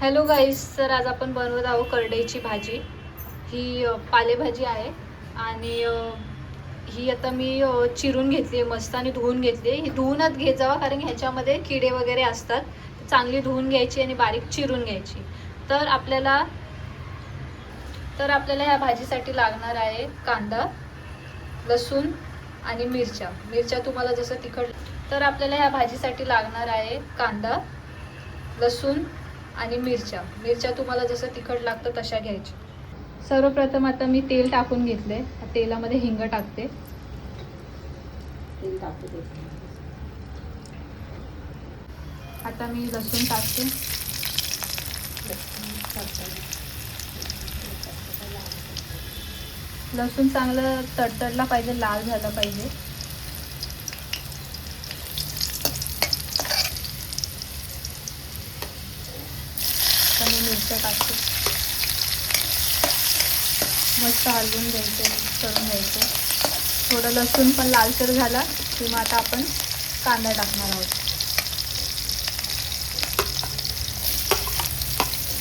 Hello गाईस तर आज आपण बनवत आहोत करडईची भाजी. ही पालेभाजी आहे आणि ही आता मी चिरून घेतली आहे मस्त आणि धुवून घेतली ही धुवूनच घेत जावा कारण ह्याच्यामध्ये किडे वगैरे असतात. चांगली धुवून घ्यायची आणि बारीक चिरून घ्यायची. तर आपल्याला तर आपल्याला ह्या भाजीसाठी लागणार आहे कांदा लसूण आणि मिरच्या. मिरच्या तुम्हाला जसं तिखट तर आपल्याला ह्या भाजीसाठी लागणार आहे कांदा लसूण आणि मिरच्या. मिरच्या तुम्हाला जसं तिखट लागतं तशा घ्यायच्या. सर्वप्रथम आता मी तेल टाकून घेतले तेलामध्ये हिंग टाकते. तेल टाकू दे आता मी लसूण टाकते. लसूण चांगलं तडतडला पाहिजे लाल झालं पाहिजे आता मी मिरच्या टाकते मस्त हलवून घ्यायचं मिक्स करून घ्यायचं. थोडं लसूण पण लालसर झाला की मग आता आपण कांदा टाकणार आहोत.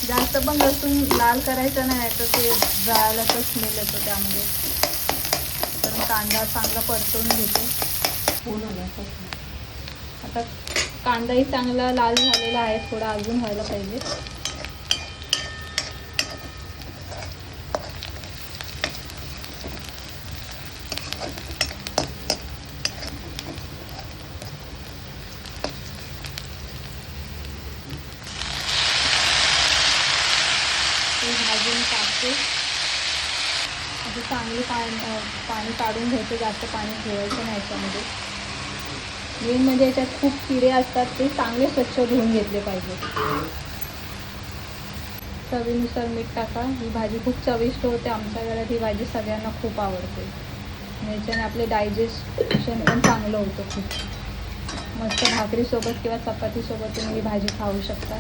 जास्त पण लसूण लाल करायचं नाही तर ते जळायलाच स्मेल येतो त्यामध्ये. तर कांदा चांगला परतवून घेते. आता कांदाही चांगला लाल झालेला आहे थोडा अजून व्हायला पाहिजे. भाजून भाजी टाकते. अशी चांगली पाणी पाणी काढून घ्यायचं जास्त पाणी ठेवायचं नाही याच्यामध्ये मेन म्हणजे याच्यात खूप किडे असतात ते चांगले स्वच्छ धुवून घेतले पाहिजे. चवीनुसार मीठ टाका. ही भाजी खूप चविष्ट होते. आमच्या घरात ही भाजी सगळ्यांना खूप आवडते. याच्याने आपले डायजेशन पण चांगलं होतं खूप. मस्त भाकरीसोबत किंवा चपातीसोबत तुम्ही ही भाजी खाऊ शकता.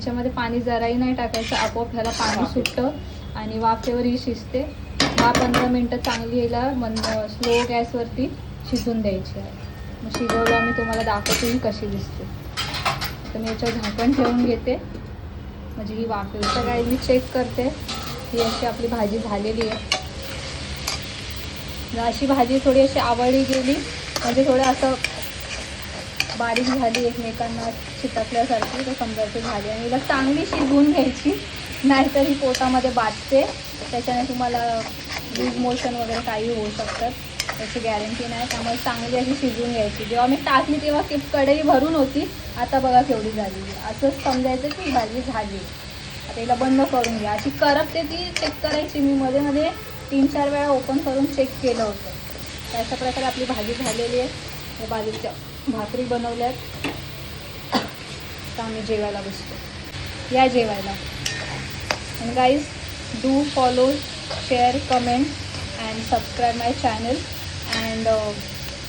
याच्यामध्ये पाणी जराही नाही टाकायचं आपोआप ह्याला पाणी सुटतं आणि वाफेवर ही शिजते. दहा पंधरा मिनटं चांगली याला मंद स्लो गॅसवरती शिजून द्यायची आहे. मग शिजवलं मी तुम्हाला दाखवते ही कशी दिसते. तर मी याच्यावर झाकण ठेवून घेते. म्हणजे ही वाफेवर तर काय मी चेक करते. ही अशी आपली भाजी झालेली आहे. जर अशी भाजी थोडी अशी आवडली गेली म्हणजे थोडं असं बारीक झाली एकमेकांना चिटकल्यासारखी तर समजायची झाली. आणि हिला चांगली शिजवून घ्यायची नाहीतर ही पोटामध्ये बाधते त्याच्याने तुम्हाला लूज मोशन वगैरे काही होऊ शकतात त्याची गॅरंटी नाही. त्यामुळे चांगली अशी शिजवून घ्यायची. जेव्हा मी टाकली तेव्हा की कढई भरून होती. आता बघा केवढी झाली. असंच समजायचं की भाजी झाली. आता हिला बंद करून घ्या. अशी करपते ती चेक करायची. मी मध्ये मध्ये तीन चार वेळा ओपन करून चेक केलं होतं. तर अशा प्रकारे आपली भाजी झालेली आहे. या बाजूच्या भाकरी बनवल्यात. तर आम्ही जेवायला बसतो. या जेवायला. आणि guys do follow share comment and subscribe my channel and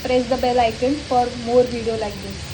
press the bell icon for more video like this